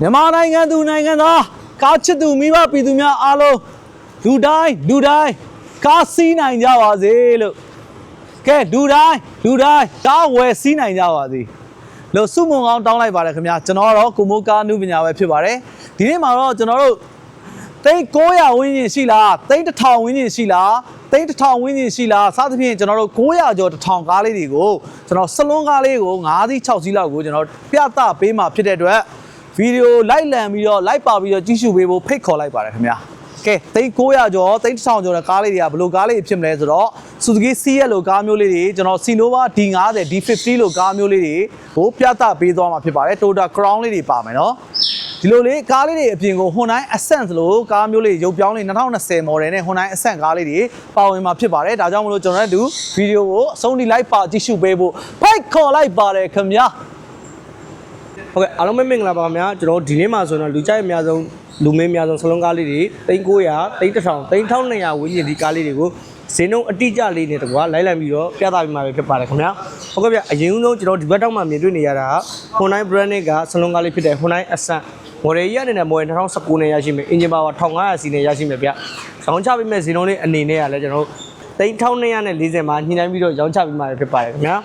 မြန်မာနိုင်ငံသူနိုင်ငံသားကားချစ်သူမိဘပြည်သူများအားလုံးလူတိုင်းလူတိုင်းကားစီးနိုင်ကြပါစေလို့ကဲလူတိုင်းလူတိုင်းကားဝယ်စီးနိုင်ကြပါစေလို့စုမုံကောင်းတောင်းလိုက်ပါတယ်ခင်ဗျာကျွန်တော်ကတော့ကိုမိုးကားနုပညာပဲဖြစ်ပါတယ်ဒီနေ့မှာတော့ကျွန်တော်တို့သိန်း900ဝန်းကျင်ရှိလားသိန်း1000ဝန်းကျင်ရှိလားသိန်း1000ဝန်းကျင်ရှိလားစသဖြင့်ကျွန်တော်တို့900ကျော်1000ကားလေးတွေကိုကျွန်တော်စလွန်းကားလေးကို9စီး6စီးလောက်ကိုကျွန်တော်ပြသပေးမှာဖြစ်တဲ့အတွက် ဗီဒီယိုလိုက်လံပြီးတော့လိုက်ပါပြီးတော့ကြည့်ရှုပေးဖို့ဖိတ်ခေါ်လိုက်ပါတယ်ခင်ဗျာကဲသိန်း900ကျော်သိန်း1000ကျော်တဲ့ကားလေးတွေကဘယ်လိုကားလေးတွေဖြစ်မလဲဆိုတော့ Suzuki CS လိုကားမျိုးလေးတွေကျွန်တော် Sinova D50 D50 လိုကားမျိုးလေးတွေကိုပြသပေးသွားမှာဖြစ်ပါတယ် Toyota Crown လေးတွေပါမယ်နော်ဒီလိုလေးကားလေးတွေအပြင်ကို Hyundai Accent လိုကားမျိုးလေးရုပ်ပြောင်းလေး2020 model နဲ့ Hyundai Accent ကားလေးတွေပါဝင်မှာဖြစ်ပါတယ်ဒါကြောင့်မလို့ကျွန်တော်တို့ဗီဒီယိုကိုအဆုံးထိလိုက်ပါကြည့်ရှုပေးဖို့ဖိတ်ခေါ်လိုက်ပါတယ်ခင်ဗျာ ဟုတ်ကဲ့အားလုံးပဲမင်္ဂလာပါခင်ဗျာကျွန်တော်တို့ဒီနေ့မှာဆိုတော့လူကြိုက်အများဆုံးလူမင်းအများဆုံးဆလုံးကားလေးတွေ3900 3000 3200ဝန်းကျင်ဒီကားလေးတွေကိုဈေးနှုန်းအတိအကျလေးနဲ့တကွာလိုက်လံပြီးတော့ပြသပေးမှာပဲဖြစ်ပါတယ်ခင်ဗျာဟုတ်ကဲ့ဗျအရင်ဆုံးကျွန်တော်ဒီဘက်တောက်မှာမြင်တွေ့နေရတာက Hyundai brand ကဆလုံးကားလေးဖြစ်တဲ့ Hyundai Accent မော်ဒယ်ကြီးအနေနဲ့မော်ဒယ်2019နဲ့ရရှိမယ်အင်ဂျင်ပါဝါ1500စီနဲ့ရရှိမယ်ဗျရောင်းချပေးမဲ့ဈေးနှုန်းလေးအနေနဲ့ကလည်းကျွန်တော်တို့3240မှာညှိနှိုင်းပြီးတော့ရောင်းချပေးမှာဖြစ်ပါတယ်ခင်ဗျာ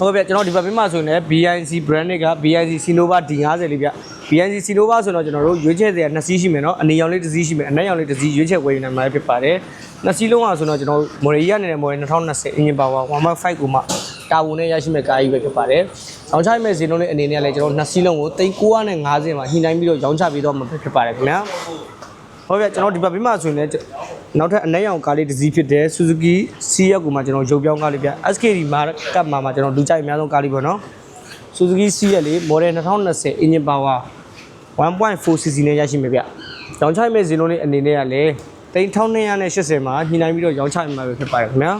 ဟုတ်ကဲ့ဗျကျွန်တော်ဒီဘက်မှာဆိုရင်လည်း BNC brand တွေက BNC Sinova D50 လေးဗျ BNC Sinova ဆိုတော့ကျွန်တော်တို့ရွေးချယ်စရာနှစ်စီးရှိမယ်နော်အနေရောင်လေးတစ်စီးရှိမယ်အနက်ရောင်လေးတစ်စီးရွေးချယ်ဝယ်ယူနိုင်မှာဖြစ်ပါတယ်နှစ်စီးလုံးကဆိုတော့ကျွန်တော်မော်ရီရနေတဲ့မော်ရီ2020 engine power 1.5ကိုမှတာဝန်နဲ့ရရှိမဲ့ကားကြီးပဲဖြစ်ပါတယ်။ရောင်းချမဲ့ဈေးနှုန်းလေးအနေနဲ့လည်းကျွန်တော်နှစ်စီးလုံးကို3950မှာညှိနှိုင်းပြီးတော့ရောင်းချပေးတော့မှာဖြစ်ပါတယ်ခင်ဗျာ။ဟုတ်ကဲ့ကျွန်တော်ဒီဘက်ပြီးမှဆိုရင်လည်း နောက်ထပ်အနက်ရောင်ကားလေးတစ်စီးဖြစ်တဲ့ Suzuki CX ကိုမှကျွန်တော်ရုပ်ပြောင်းကားလေးဗျ SKD မှာကပ်မှာမှာကျွန်တော်လူကြိုက်အများဆုံးကားလေးပေါ့နော် Suzuki CX လေး model 2020 engine power 1.4cc နဲ့ရရှိမယ်ဗျ။ရောင်းချမဲ့ဈေးနှုန်းလေးအနေနဲ့ကလည်း3280မှာညှိနှိုင်းပြီးတော့ရောင်းချမှာပဲဖြစ်ပါတယ်ခင်ဗျာ။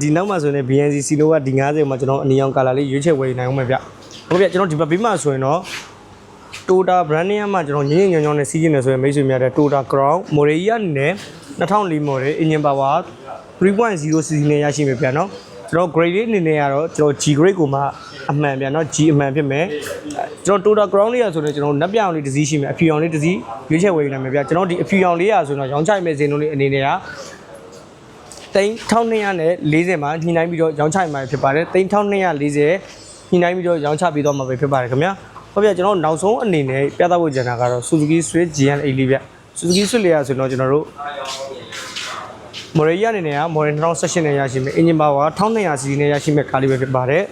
ဒီနောက်မှာဆိုရင်လည်း BNC Sinova D50 မှာကျွန်တော်အနီရောင်ကာလာလေးရွေးချယ်ဝယ်ယူနိုင်အောင်မယ်ဗျ။ဟုတ်ဗျကျွန်တော်ဒီဘက်ဘေးမှာဆိုရင်တော့ Toyota brand name မှာကျွန်တော်ညင်ညင်ညောင်းနဲ့စီးကျင်နေဆိုရင်မိတ်ဆွေများတဲ့ Toyota Crown Model ကြီးအနေနဲ့2004 model engine power 3.0cc နဲ့ရရှိမယ်ဗျာနော်ကျွန်တော် grade လေးအနေနဲ့ကတော့ကျွန်တော် G grade ကိုမှအမှန်ဗျာနော် G အမှန်ဖြစ်မယ်အဲကျွန်တော် Toyota Crown လေးရဆိုတော့ကျွန်တော်နက်ပြောင်လေးတစ်စီးရှိမယ်အဖြူရောင်လေးတစ်စီးရွေးချယ်ဝယ်ယူနိုင်မယ်ဗျာကျွန်တော်ဒီအဖြူရောင်လေးရဆိုတော့ရောင်းချမဲ့ဈေးနှုန်းလေးအနေနဲ့ကတိန်း1240မှာညှိနှိုင်းပြီးတော့ရောင်းချမှာဖြစ်ပါတယ်တိန်း1240ညှိနှိုင်းပြီးတော့ရောင်းချပေးတော့မှာပဲဖြစ်ပါတယ်ခင်ဗျာ ဟုတ်ပြကျွန်တော်နောက်ဆုံးအနေနဲ့ပြသဖို့ကြံတာကတော့ Suzuki Swift GN8 လေးဗျ Suzuki Swift လေးရဆိုတော့ကျွန်တော်တို့မော်ရီယာအနေနဲ့ကမော်ရီ2016နဲ့ရရှိမယ်အင်ဂျင်ပါဝါ 1200 cc နဲ့ရရှိမဲ့ကားလေးပဲဖြစ်ပါတယ်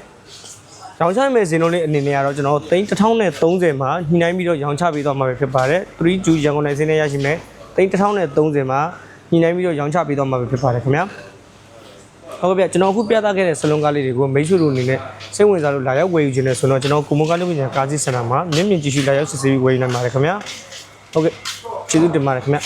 ရောင်းချမဲ့ဈေးနှုန်းလေးအနေနဲ့ကတော့ကျွန်တော်3030မှာညှိနှိုင်းပြီးတော့ရောင်းချပေးတော့မှာပဲဖြစ်ပါတယ်3 Ju ရန်ကုန်နိုင်စင်းနဲ့ရရှိမယ်3030မှာညှိနှိုင်းပြီးတော့ရောင်းချပေးတော့မှာပဲဖြစ်ပါတယ်ခင်ဗျာ ဟုတ်ကဲ့ဗျကျွန်တော်အခုပြသခဲ့တဲ့စလုံးကားလေးတွေကိုမိတ်ဆွေတို့အနေနဲ့စိတ်ဝင်စားလို့လာရောက်ဝယ်ယူခြင်းနဲ့ဆိုတော့ကျွန်တော်ကိုမွန်ကားလုပ်ပညာကားစီစင်တာမှာမြင့်မြင့်ကြည့်ရှုလာရောက်စစ်ဆေးပြီးဝယ်ယူနိုင်ပါတယ်ခင်ဗျာဟုတ်ကဲ့ကျေးဇူးတင်ပါတယ်ခင်ဗျာ